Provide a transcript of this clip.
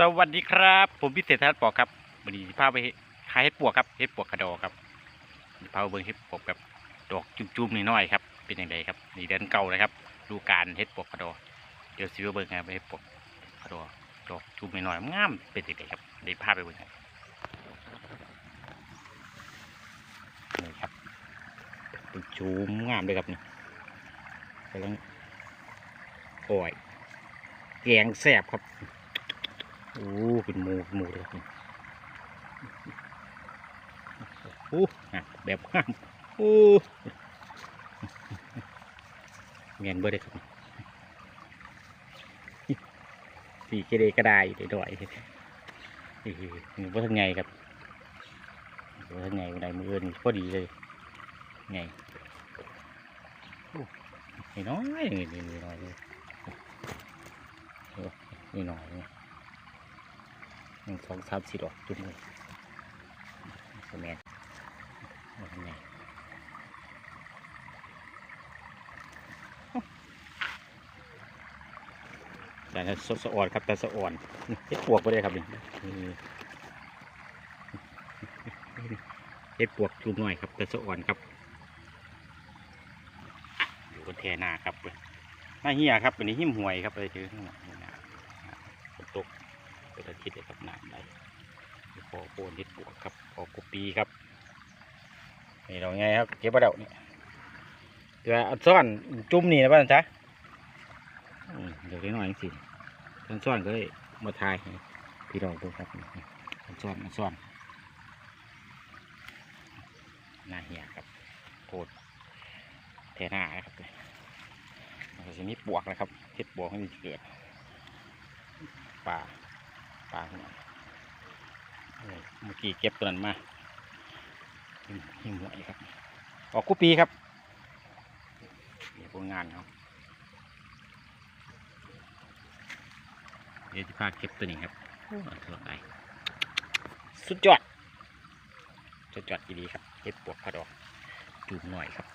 สวัสดีครับ ผมพิเศษทัศน์ปอกครับวันนี้พาไปขายเห็ดปวกครับเห็ดปวกกระดอครับพาเบิ่งเห็ดปวกแบบดอกจุ่มๆน้อยๆครับเป็นอย่างไรครับนี่เดือนเก่าเลยครับดูการเห็ดปวกกระดอเดี๋ยวซิวเบิ่งครับเห็ดปวกกระดอดอกจุ่มน้อยๆงามเป็นอย่างไรครับเดี๋ยวพาไปเบิ่งครับนี่ครับจุ่มงามเลยครับนี่กำลังโอ้ยแกงแซ่บครับ โอ้เป็นหมูหมูเลยโอ้แบบงามโอ้เงียนเบอร์ได้ครับสีเกเรกระดาอยู่ด้ด้วยนี่ว่าทั้งไงครับว่าทั้งไงวันใดมือเอินพอดีเลยไงนี่น้อยนี่นี่นี่น้อยนี่น้อย หนึ่งสองสามสี่ดอกจุ่มเลยสแมนว่าไงแต่สดสะอ่อนครับแต่สะอ่อนเฮ็ดปวกไปเลยครับนี่เฮ็ดปวกจุ่มหน่อยครับแต่สะอ่อนครับอยู่บนแทนาครับหน้าเหี้ยครับเป็นหิ้มห่วยครับเลยถือข้างหลังนี่นะฝนตก เป็นอาทิตย์เลยครับน้ำไหลพอโคนนิดปวกครับพอกุปีครับนี่เราไงครับเก็บมาเดานี่เดี๋ยวเอาซ่อนจุ่มนี่นะป้าจ๊ะเดี๋ยวได้หน่อยสิท่านซ่อนก็เลยมาทายให้พี่น้องดูครับนี่อันซ่อนอันซ่อนหน้าเหี่ยครับโคตรแทหน้านะครับมันก็จะมีปวกนะครับเห็ดปวกให้มันเกิดป่า ปลาเออเมื่อกี้เก็บตัวนั้นมาหิมหิมหัวอีกครับ ออกกุปีครับนี่ผลงานเขาเดี๋ยวจะพาเก็บตัวนี้ครับโอ้อันตรายสุดยอดสุดยอดดีครับเก็บปวกพะดอกจูบหน่อยครับ